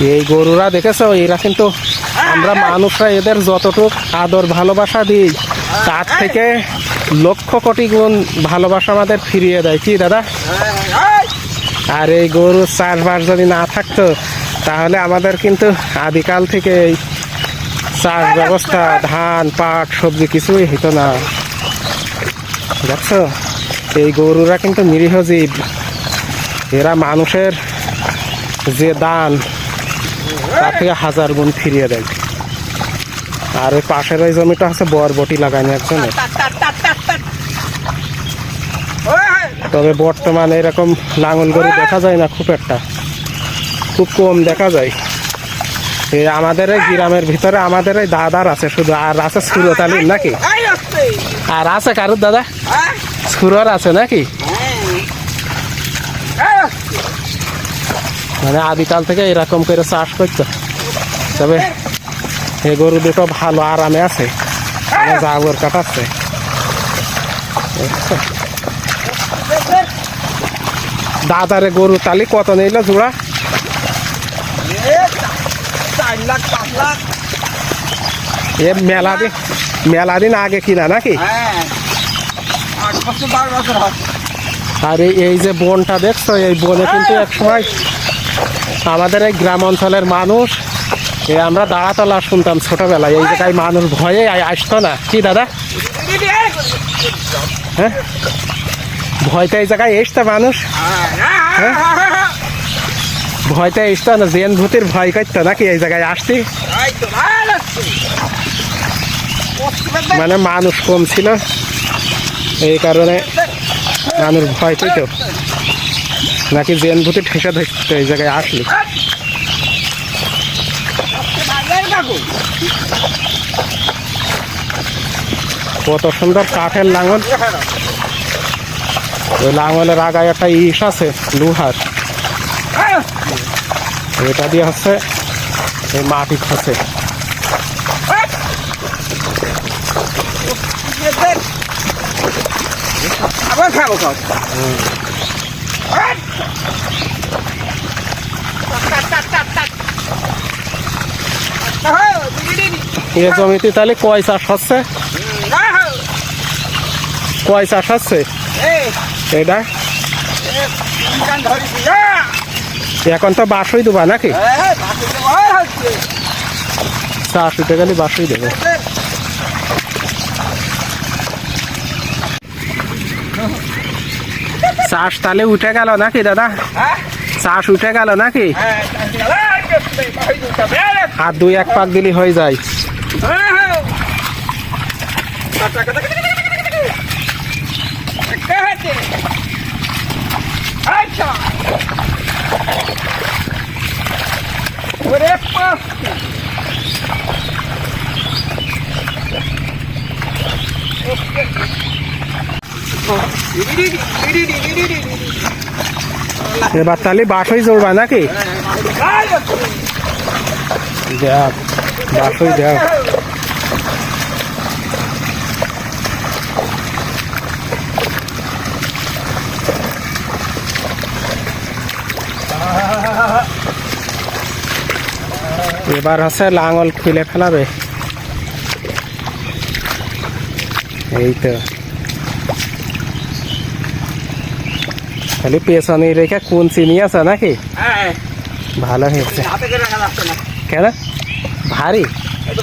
এই গরুরা দেখেছ? এরা কিন্তু আমরা মানুষরা এদের যতটুক আদর, ভালোবাসা দিই, তার থেকে লক্ষ কোটি গুণ ভালোবাসা আমাদের ফিরিয়ে দেয়। কি দাদা? আর এই গরুর চাষবাস যদি না থাকতো, তাহলে আমাদের কিন্তু আদিকাল থেকে এই চাষ ব্যবস্থা, ধান, পাট, সবজি কিছুই হতো না। দেখছ? এই গরুরা কিন্তু নিরীহ জীব। এরা মানুষের যে দান তার থেকে হাজার গুণ ফিরিয়ে দেয়। আর ওই পাশের ওই জমিটা হচ্ছে বরবটি লাগায়নি একজনের। তবে বর্তমানে এরকম লাঙল গরু দেখা যায় না খুব একটা। খুব কম দেখা যায়। এই আমাদের এই গ্রামের ভিতরে আমাদের এই দাদার আছে শুধু আর আছে সুরতালিম নাকি? আর আছে কারুর দাদা? সুরর আছে নাকি? মানে আদিকাল থেকে এরকম করে চাষ করতো। তবে এই গরু দুটো ভালো আরামে আছে। মানে জাগর কাটাচ্ছে। দাদারে গরু তালি কত নিল জোড়া? এ মেলা দিন মেলা দিন আগে কিনা নাকি? হ্যাঁ আর এই- এই যে বনটা দেখছ এই বনে কিন্তু এক সময় আমাদের এই গ্রাম অঞ্চলের মানুষ আমরা দাঁড়াতলা শুনতাম ছোটবেলায়, এই জায়গায় মানুষ ভয়ে আসতো না। কি দাদা? হ্যাঁ? ভয়তে এই জায়গায় এসতো মানুষ? ভয়তে এসতো না, জেন ভূতের ভয় করতো নাকি এই জায়গায় আসতি মানে মানুষ কম ছিল, এই কারণে মানুষ ভয় পেত। নাকি জেন ভূতে ঠেসে ধরতো এই জায়গায় আসলি? কত সুন্দর কাঠের লাঙল। ওই লাঙলের আগায় একটা ইস আছে লোহার। এটা দিয়ে হচ্ছে এই মাটি খসে। আবার খাব এ জমিতে তাহলে কয় চাষ হচ্ছে? কয় চাষ হচ্ছে? এটা এখন তো বাসই দেবা নাকি? চাষ উঠে গেলে বাসই দেবে। চাষ তাহলে উঠে গেল নাকি দাদা? চাষ উঠে গেল নাকি? আর দুই এক পাক দিলি হয়ে যায়। আচ্ছা এবার তাহলে বাসই জোড়বা নাকি? দেখ, বাসই দেখ। এবার হচ্ছে লাঙল খুলে ফেলাবে। এই তো। খালি পেছনে রেখে কোন চিনি আছে নাকি? হ্যাঁ। ভালো হয়েছে। কেন? ভারী?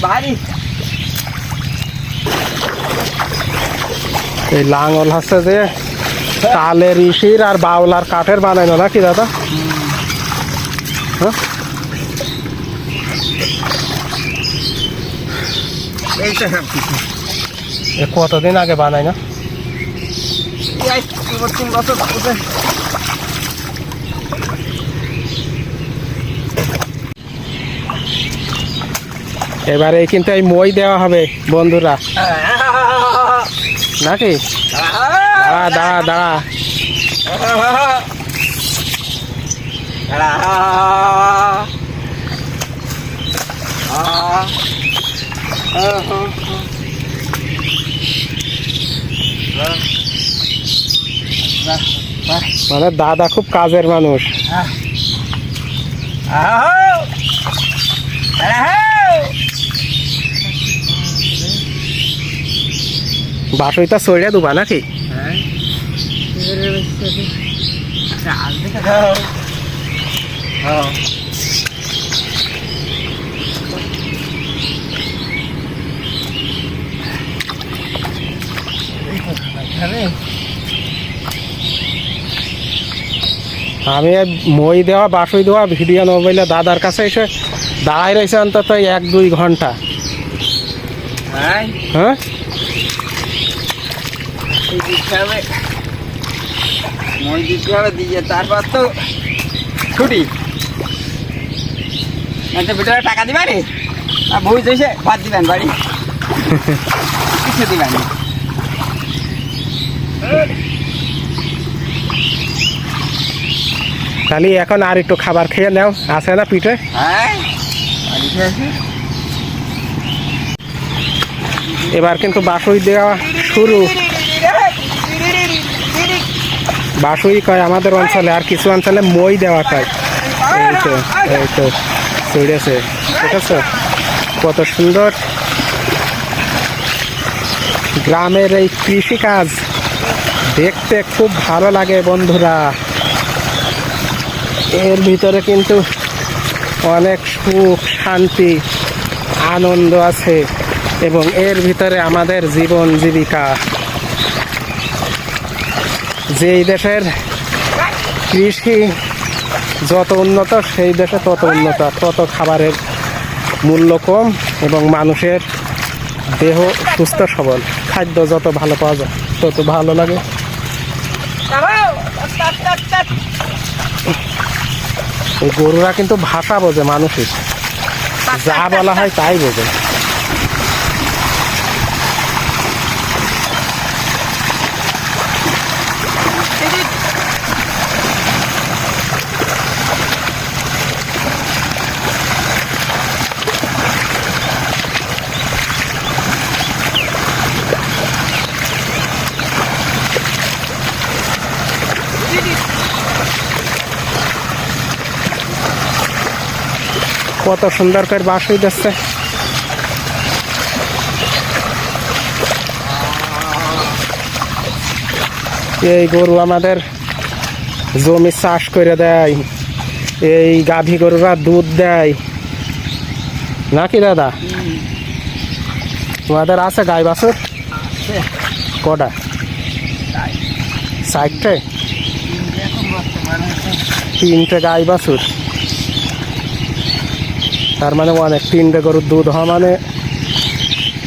ভারী। এই লাঙল হচ্ছে যে তালের ইসির আর বাউলার কাঠের বানাইনো নাকি দাদা? হ্যাঁ? সব কতদিন আগে বানাই না? তিন বছর তিন বছর বাবুতে এবারে কিন্তু এই মই দেওয়া হবে বন্ধুরা নাকি দাঁড়া দাঁড়া দাঁড়া মানে দাদা খুব কাজের মানুষ বাসইটা চড়িয়ে দুবা নাকি? আমি মই দেওয়া বাসই দেওয়া ভিডিও মোবাইলে দাদার কাছে এসে দাঁড়াই রয়েছে অন্তত এক দুই ঘণ্টা। হ্যাঁ? মই দিতে হবে দিয়ে তারপর তো ছুটি। আচ্ছা ভিতরে টাকা দিবা রে আর বই দিয়েছে বাদ দিবেন বাড়ি। কিছু দিবেন। খালি এখন আর একটু খাবার খেয়ে নাও আছে না পিঠে? হ্যাঁ এবার কিন্তু বাসুই দেওয়া শুরু। বাসই কয়, আমাদের অঞ্চলে আর কিছু অঞ্চলে মই দেওয়া কয় এই তো এই তো চড়েছে ঠিক আছে কত সুন্দর। গ্রামের এই কৃষিকাজ দেখতে খুব ভালো লাগে বন্ধুরা। এর ভিতরে কিন্তু অনেক সুখ, শান্তি, আনন্দ আছে এবং এর ভিতরে আমাদের জীবন জীবিকা। যেই দেশের কৃষি যত উন্নত, সেই দেশে তত উন্নত। তত খাবারের মূল্য কম এবং মানুষের দেহ সুস্থ, সবল। খাদ্য যত ভালো পাওয়া যায়, তত ভালো লাগে। গরুরা কিন্তু ভাষা বোঝে মানুষের। যা বলা হয় তাই বোঝে। কত সুন্দর করে বাস হইতেছে। এই গরু আমাদের জমি চাষ করে দেয়। এই গাভী গরুরা দুধ দেয়। নাকি দাদা? তোমাদের আছে গাই বাছুর? কটা? ষাটটে তিনটে গাই বাছুর। তার মানে অনেক তিনটে গরুর দুধ হওয়া মানে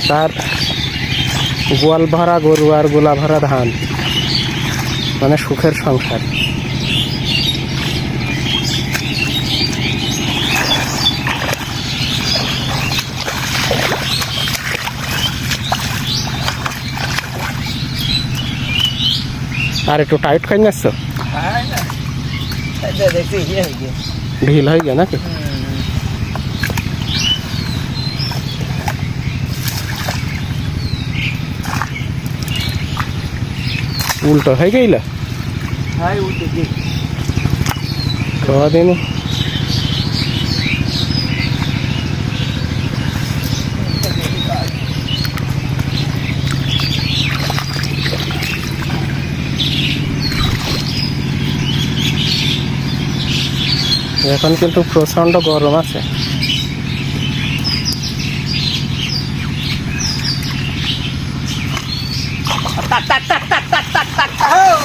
তার গোয়াল ভরা গরু আর গোলা ভরা ধান মানে সুখের সংসার আর একটু টাইট খাই যাচ্ছ হ্যাঁ না। ইয়ে হয়ে। ঢিল হয়ে গিয়ে নাকি উল্টো হয়ে গেল হ্যাঁ উল্টে দিয়ে কদিন এখন কিন্তু প্রচণ্ড গরম আছে। Oh!